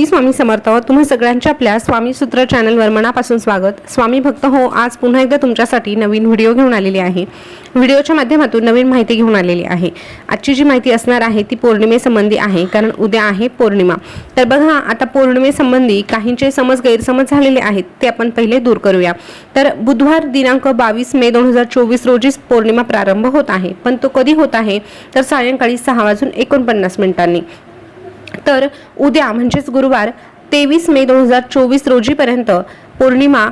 श्री स्वामी समर्थ तुम्हा सगळ्यांच्या आपल्या स्वामी सूत्र चॅनलवर मनापासून स्वागत. स्वामी भक्त हो आज पुन्हा एकदा तुमच्यासाठी नवीन व्हिडिओ घेऊन आलेली आहे. व्हिडिओच्या माध्यमातून नवीन माहिती घेऊन आलेली आहे. आजची जी माहिती असणार आहे ती पौर्णिमेसंबंधी आहे कारण उद्या आहे पौर्णिमा. तर बघा आता पौर्णिमेसंबंधी काहींचे समज गैरसमज झालेले आहेत ते आपण पहिले दूर करूया. तर बुधवार दिनांक बावीस मे दोन हजार चोवीस रोजीच पौर्णिमा प्रारंभ होत आहे. पण तो कधी होत आहे? तर सायंकाळी सहा वाजून एकोणपन्नास मिनिटांनी. तर उद्या म्हणजेच गुरुवार तेवीस मे दोन हजार चोवीस रोजीपर्यंत पौर्णिमा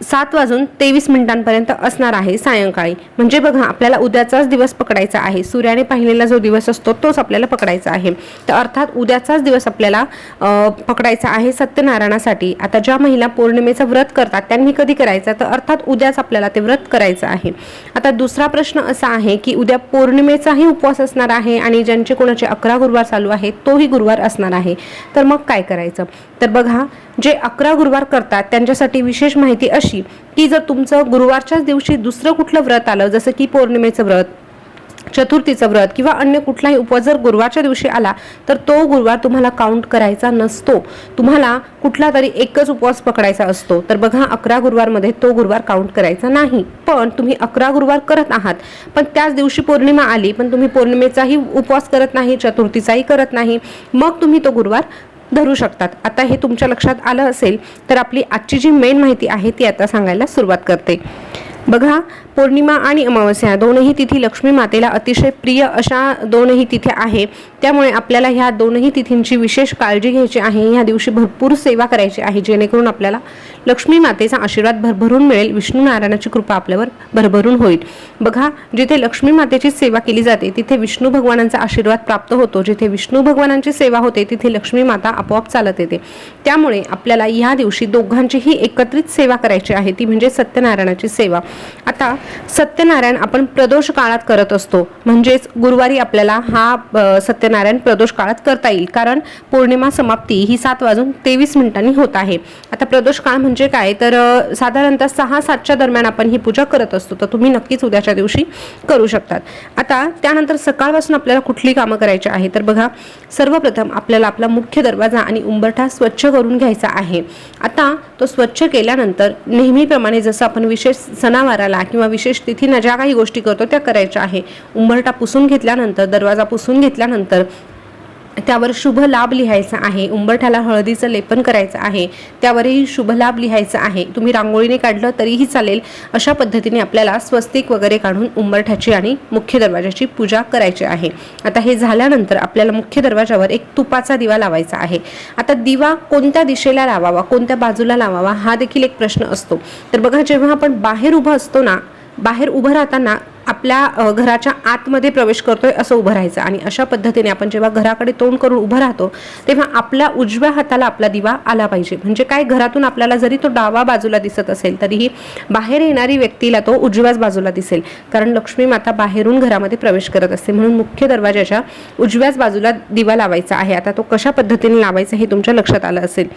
सात वाजून तेवीस मिनिटांपर्यंत असणार आहे सायंकाळी. म्हणजे बघा आपल्याला उद्याचाच दिवस पकडायचा आहे. सूर्याने पाहिलेला जो दिवस असतो तोच आपल्याला पकडायचा आहे. तर अर्थात उद्याचाच दिवस आपल्याला पकडायचा आहे सत्यनारायणासाठी. आता ज्या महिला पौर्णिमेचं व्रत करतात त्यांनी कधी करायचं? तर अर्थात उद्याच आपल्याला ते व्रत करायचं आहे. आता दुसरा प्रश्न असा आहे की उद्या पौर्णिमेचाही उपवास असणार आहे आणि ज्यांचे कोणाचे अकरा गुरुवार चालू आहे तोही गुरुवार असणार आहे. तर मग काय करायचं? तर बघा जे अकरा गुरुवार करतात त्यांच्यासाठी विशेष माहिती अशी की जर तुमचं गुरुवारच्याच दिवशी दुसरं कुठलं व्रत आलं जसं की पौर्णिमेचं व्रत चतुर्थीचं व्रत किंवा अन्य कुठलाही उपवास जर गुरुवारच्या दिवशी आला तर तो गुरुवार तुम्हाला काउंट करायचा नसतो. तुम्हाला कुठला तरी एकच उपवास पकडायचा असतो. तर बघा अकरा गुरुवारमध्ये तो गुरुवार काउंट करायचा नाही. पण तुम्ही अकरा गुरुवार करत आहात. पण त्याच दिवशी पौर्णिमा आली पण तुम्ही पौर्णिमेचाही उपवास करत नाही चतुर्थीचाही करत नाही मग तुम्ही तो गुरुवार धरू शकतात. आता हे तुमच्या लक्षात आलं असेल तर आपली आजची जी मेन माहिती आहे ती आता सांगायला सुरुवात करते. बघा पौर्णिमा आणि अमावस्या दोनही तिथी लक्ष्मी मातेला अतिशय प्रिय अशा दोनही तिथी आहे. त्यामुळे आपल्याला ह्या दोनही तिथींची विशेष काळजी घ्यायची आहे. ह्या दिवशी भरपूर सेवा करायची आहे जेणेकरून आपल्याला लक्ष्मी मातेचा आशीर्वाद भरभरून मिळेल. विष्णू नारायणाची कृपा आपल्यावर भरभरून होईल. बघा जिथे लक्ष्मी मातेची सेवा केली जाते तिथे विष्णू भगवानांचा आशीर्वाद प्राप्त होतो. जिथे विष्णू भगवानांची सेवा होते तिथे लक्ष्मी माता आपोआप चालत येते. त्यामुळे आपल्याला या दिवशी दोघांचीही एकत्रित सेवा करायची आहे. ती म्हणजे सत्यनारायणाची सेवा. आता सत्यनारायण आपण प्रदोष काळात करत असतो. म्हणजेच गुरुवारी आपल्याला हा सत्यनारायण प्रदोष काळात करता येईल. कारण पौर्णिमा समाप्ती ही सात वाजून तेवीस मिनिटांनी होत आहे. आता प्रदोष काळ म्हणजे काय? तर साधारणतः सहा सातच्या दरम्यान आपण ही पूजा करत असतो. तर तुम्ही नक्कीच उद्याच्या दिवशी करू शकतात. आता त्यानंतर सकाळपासून आपल्याला कुठली कामं करायची आहे? तर बघा सर्वप्रथम आपल्याला आपला मुख्य दरवाजा आणि उंबरठा स्वच्छ करून घ्यायचा आहे. आता तो स्वच्छ केल्यानंतर नेहमीप्रमाणे जसं आपण विशेष सणावाराला किंवा विशेष तिथीनं ज्या काही गोष्टी करतो त्या करायच्या आहे. उंबरटा पुसून घेतल्यानंतर दरवाजा पुसून घेतल्यानंतर त्यावर शुभ लाभ लिहायचा आहे. उंबरठ्याला हळदीचं लेपन करायचं आहे. त्यावरही शुभ लाभ लिहायचा आहे. तुम्ही रांगोळीने काढलं तरीही चालेल. अशा पद्धतीने आपल्याला स्वस्तिक वगैरे काढून उंबरठ्याची आणि मुख्य दरवाजाची पूजा करायची आहे. आता हे झाल्यानंतर आपल्याला मुख्य दरवाजावर एक तुपाचा दिवा लावायचा आहे. आता दिवा कोणत्या दिशेला लावावा कोणत्या बाजूला लावावा हा देखील एक प्रश्न असतो. तर बघा जेव्हा आपण बाहेर उभं असतो ना बाहेर उभं राहताना आपल्या घराच्या आतमध्ये प्रवेश करतोय असं उभं राहायचं. आणि अशा पद्धतीने आपण जेव्हा घराकडे तोंड करून उभं राहतो तेव्हा आपल्या उजव्या हाताला आपला दिवा आला पाहिजे. म्हणजे काय? घरातून आपल्याला जरी तो डावा बाजूला दिसत असेल तरीही बाहेर येणारी व्यक्तीला तो उजव्याच बाजूला दिसेल. कारण लक्ष्मी माता बाहेरून घरामध्ये प्रवेश करत असते. म्हणून मुख्य दरवाजाच्या उजव्याच बाजूला दिवा लावायचा आहे. आता तो कशा पद्धतीने लावायचा हे तुमच्या लक्षात आलं असेल.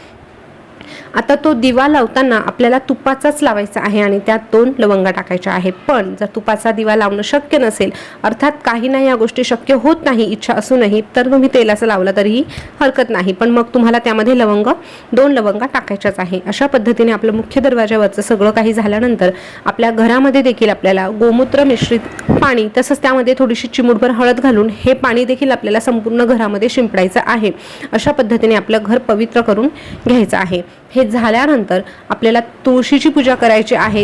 आता तो दिवा लावताना आपल्याला तुपाचाच लावायचा आहे आणि त्यात दोन लवंगा टाकायच्या आहे पण जर तुपाचा दिवा लावणं शक्य नसेल अर्थात काही नाही या गोष्टी शक्य होत नाही इच्छा असूनही तर तुम्ही तेलाचं लावलं तरीही हरकत नाही. पण मग तुम्हाला त्यामध्ये लवंग दोन लवंगा टाकायच्याच आहे. अशा पद्धतीने आपलं मुख्य दरवाजावरचं सगळं काही झाल्यानंतर आपल्या घरामध्ये देखील आपल्याला गोमूत्र मिश्रित पाणी तसंच त्यामध्ये थोडीशी चिमूटभर हळद घालून हे पाणी देखील आपल्याला संपूर्ण घरामध्ये शिंपडायचं आहे. अशा पद्धतीने आपलं घर पवित्र करून घ्यायचं आहे. हे हे झाल्यानंतर आपल्याला तुळशीची पूजा करायची आहे.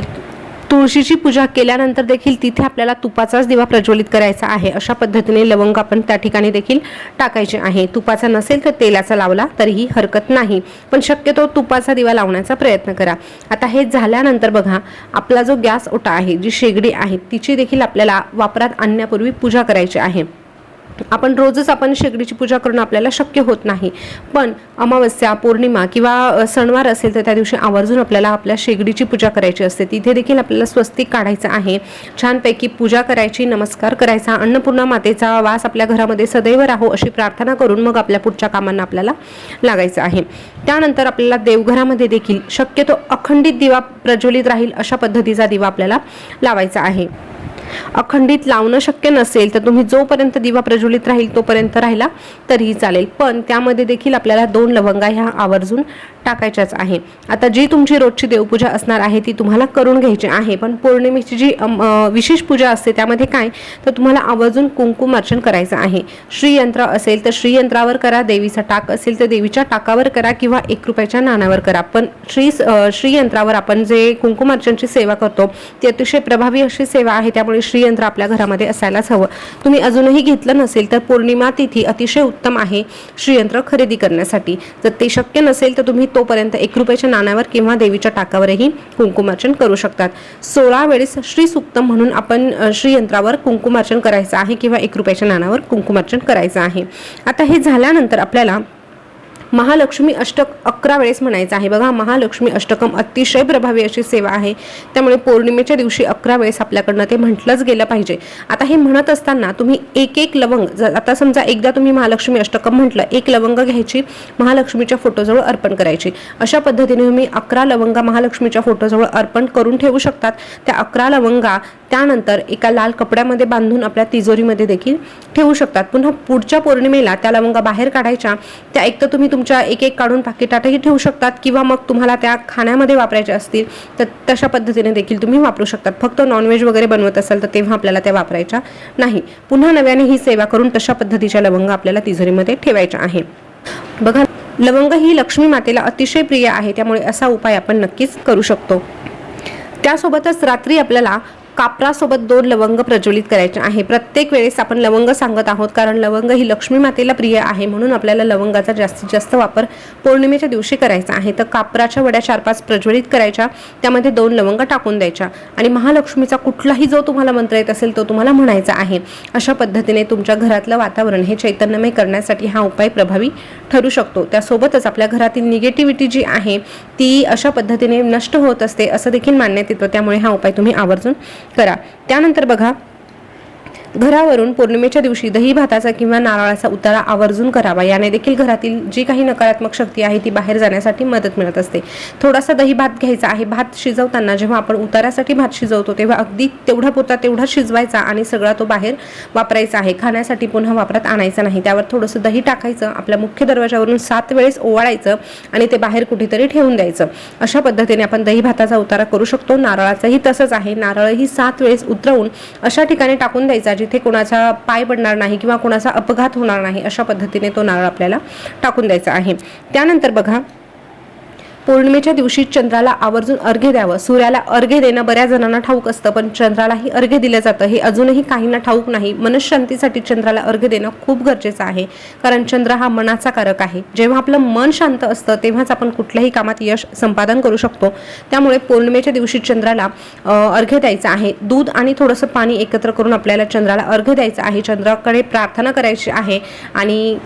तुळशीची पूजा केल्यानंतर देखील तिथे आपल्याला तुपाचाच दिवा प्रज्वलित करायचा आहे. अशा पद्धतीने लवंग आपण त्या ठिकाणी देखील टाकायचे आहे. तुपाचा नसेल तर तेलाचा लावला तरीही हरकत नाही. पण शक्यतो तुपाचा दिवा लावण्याचा प्रयत्न करा. आता हे झाल्यानंतर बघा आपला जो गॅस ओटा आहे जी शेगडी आहे तिची देखील आपल्याला वापरात आणण्यापूर्वी पूजा करायची आहे. आपण रोजच आपण शेगडीची पूजा करणं आपल्याला शक्य होत नाही. पण अमावस्या पौर्णिमा किंवा सणवार असेल तर त्या दिवशी आवर्जून आपल्याला आपल्या शेगडीची पूजा करायची असते. तिथे देखील आपल्याला स्वस्तिक काढायचं आहे. छानपैकी पूजा करायची नमस्कार करायचा अन्नपूर्णा मातेचा वास आपल्या घरामध्ये सदैव राहो अशी प्रार्थना करून मग आपल्या पुढच्या कामांना आपल्याला लागायचं आहे. त्यानंतर आपल्याला देवघरामध्ये देखील शक्यतो अखंडित दिवा प्रज्वलित राहील अशा पद्धतीचा दिवा आपल्याला लावायचा आहे. अखंडित लावणं शक्य नसेल तर तुम्ही जोपर्यंत दिवा प्रज्वलित राहील तोपर्यंत राहिला तरीही चालेल. पण त्यामध्ये देखील आपल्याला दोन लवंगा ह्या आवर्जून टाकायच्याच आहे. आता जी तुमची रोजची देवपूजा असणार आहे ती तुम्हाला करून घ्यायची आहे. पण पौर्णिमेची जी विशेष पूजा असते त्यामध्ये काय? तर तुम्हाला आवर्जून कुंकुम अर्चन करायचं आहे. श्रीयंत्र असेल तर श्रीयंत्रावर करा देवीचा टाक असेल तर देवीच्या टाकावर करा किंवा एक रुपयाच्या नाण्यावर करा. पण श्री श्रीयंत्रावर आपण जे कुंकुम अर्चनची सेवा करतो ती अतिशय प्रभावी अशी सेवा आहे. त्यामुळे श्रीयंत्र आपल्या घरामध्ये असायलाच हवं. तुम्ही अजूनही घेतलं नसेल तर पौर्णिमा तिथी अतिशय उत्तम आहे श्रीयंत्र खरेदी करण्यासाठी. जर ते शक्य नसेल तर तुम्ही तोपर्यंत एक रुपयाच्या नाण्यावर किंवा देवीच्या टाकावरही कुंकुमार्चन करू शकतात. सोळा वेळेस श्री सुक्तम म्हणून आपण श्रीयंत्रावर कुंकुमार्चन करायचं आहे किंवा एक रुपयाच्या नाण्यावर कुंकुमार्चन करायचं आहे. आता हे झाल्यानंतर आपल्याला महालक्ष्मी अष्टक अकरा वेळेस म्हणायचं आहे. बघा महालक्ष्मी अष्टकम अतिशय प्रभावी अशी सेवा आहे. त्यामुळे पौर्णिमेच्या दिवशी अकरा वेळेस आपल्याकडनं ते म्हटलंच गेलं पाहिजे. आता हे म्हणत असताना तुम्ही एक एक लवंग जर आता समजा एकदा तुम्ही महालक्ष्मी अष्टकम म्हटलं एक लवंग घ्यायची महालक्ष्मीच्या फोटोजवळ अर्पण करायची. अशा पद्धतीने तुम्ही अकरा लवंगा महालक्ष्मीच्या फोटोजवळ अर्पण करून ठेवू शकतात. त्या अकरा लवंगा त्यानंतर एका लाल कपड्यामध्ये बांधून आपल्या तिजोरीमध्ये देखील ठेवू शकतात. पुन्हा पुढच्या पौर्णिमेला त्या लवंगा बाहेर काढायच्या. त्या एक तर तुम्ही तुमच्या एक एक काढून पाकिटातही ठेवू शकतात किंवा मग तुम्हाला त्या खाण्यामध्ये वापरायच्या असतील तर तशा पद्धतीने देखील तुम्ही वापरू शकतात. फक्त नॉनव्हेज वगैरे बनवत असाल तर तेव्हा आपल्याला त्या वापरायच्या नाही. पुन्हा नव्याने ही सेवा करून तशा पद्धतीच्या लवंग आपल्याला तिजोरीमध्ये ठेवायच्या आहे. बघा लवंग ही लक्ष्मी मातेला अतिशय प्रिय आहे त्यामुळे असा उपाय आपण नक्कीच करू शकतो. त्यासोबतच रात्री आपल्याला कापरासोबत दोन लवंग प्रज्वलित करायचे आहे. प्रत्येक वेळेस आपण लवंग सांगत आहोत कारण लवंग ही लक्ष्मी मातेला प्रिय आहे म्हणून आपल्याला लवंगाचा जास्तीत जास्त वापर पौर्णिमेच्या दिवशी करायचा आहे. तर कापराच्या वड्या चार पाच प्रज्वलित करायच्या त्यामध्ये दोन लवंग टाकून द्यायच्या आणि महालक्ष्मीचा कुठलाही जो तुम्हाला मंत्र येत असेल तो तुम्हाला म्हणायचा आहे. अशा पद्धतीने तुमच्या घरातलं वातावरण हे चैतन्यमय करण्यासाठी हा उपाय प्रभावी ठरू शकतो. त्यासोबतच आपल्या घरातील निगेटिव्हिटी जी आहे ती अशा पद्धतीने नष्ट होत असते असं देखील मानण्यात येतं. त्यामुळे हा उपाय तुम्ही आवर्जून करा. त्यानंतर बघा घरावरून पौर्णिमेच्या दिवशी दही भाताचा किंवा नारळाचा उतारा आवर्जून करावा. याने देखील घरातील जी काही नकारात्मक शक्ती आहे ती बाहेर जाण्यासाठी मदत मिळत असते. थोडासा दही भात घ्यायचा आहे. भात शिजवताना जेव्हा आपण उतारासाठी भात शिजवतो तेव्हा अगदी तेवढा पुरता तेवढा शिजवायचा आणि सगळा तो बाहेर वापरायचा आहे. खाण्यासाठी पुन्हा वापरात आणायचा नाही. त्यावर थोडंसं दही टाकायचं आपल्या मुख्य दरवाजावरून सात वेळेस ओवाळायचं आणि ते बाहेर कुठेतरी ठेवून द्यायचं. अशा पद्धतीने आपण दही भाताचा उतारा करू शकतो. नारळाचाही तसंच आहे. नारळही सात वेळेस उतरवून अशा ठिकाणी टाकून द्यायचा जिथे कोणाचा पाय पडणार नाही किंवा कोणाचा अपघात होणार नाही अशा पद्धतीने तो नारळ आपल्याला टाकून द्यायचा आहे. त्यानंतर बघा पौर्णिमेच्या दिवशी चंद्राला आवर्जून अर्घ्य द्यावं. सूर्याला अर्घ्य देणं बऱ्याच जणांना ठाऊक असतं पण चंद्रालाही अर्घ्य दिलं जातं. हे अजूनही काहींना ठाऊक नाही. मनशांतीसाठी चंद्राला अर्घ्य देणं खूप गरजेचं आहे कारण चंद्र हा मनाचा कारक आहे. जेव्हा आपलं मन शांत असतं तेव्हाच आपण कुठल्याही कामात यश संपादन करू शकतो. त्यामुळे पौर्णिमेच्या दिवशी चंद्राला अर्घ्य द्यायचं आहे. दूध आणि थोडंसं पाणी एकत्र करून आपल्याला चंद्राला अर्घ्य द्यायचं आहे. चंद्राकडे प्रार्थना करायची आहे आणि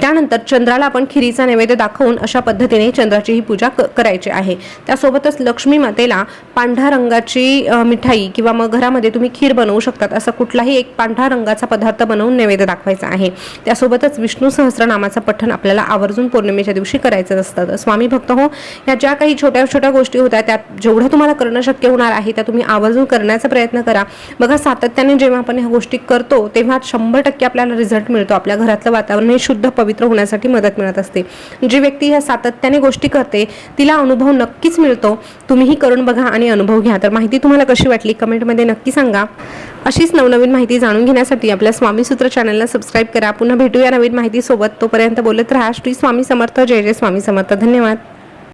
त्यानंतर चंद्राला आपण खिरीचा नैवेद्य दाखवून अशा पद्धतीने चंद्राची ही पूजा क- करायची आहे. त्यासोबतच लक्ष्मी मातेला पांढऱ्या रंगाची मिठाई किंवा मग घरामध्ये तुम्ही खीर बनवू शकतात असा कुठलाही एक पांढऱ्या रंगाचा पदार्थ बनवून नैवेद्य दाखवायचा आहे. त्यासोबतच विष्णू सहस्रनामाचं पठण आपल्याला आवर्जून पौर्णिमेच्या दिवशी करायचं असतं. स्वामी भक्त हो या ज्या काही छोट्या छोट्या गोष्टी होत्या त्यात जेवढं तुम्हाला करणं शक्य होणार आहे त्या तुम्ही आवर्जून करण्याचा प्रयत्न करा. बघा सातत्याने जेव्हा आपण ह्या गोष्टी करतो तेव्हा शंभर टक्के आपल्याला रिझल्ट मिळतो. आपल्या घरातलं वातावरण हे शुद्ध पवित्र होण्यासाठी मदत मिळत असते. जी व्यक्ती ह्या सातत्याने गोष्टी करते तिला अनुभव नक्कीच मिळतो. तुम्हीही करून बघा आणि अनुभव घ्या. तर माहिती तुम्हाला कशी वाटली? कमेंटमध्ये नक्की सांगा. अशीच नवनवीन माहिती जाणून घेण्यासाठी आपल्या स्वामी सूत्र चॅनलला सबस्क्राईब करा. पुन्हा भेटूया नवीन माहितीसोबत. तोपर्यंत बोलत राहा. श्री स्वामी समर्थ. जय जय स्वामी समर्थ. धन्यवाद.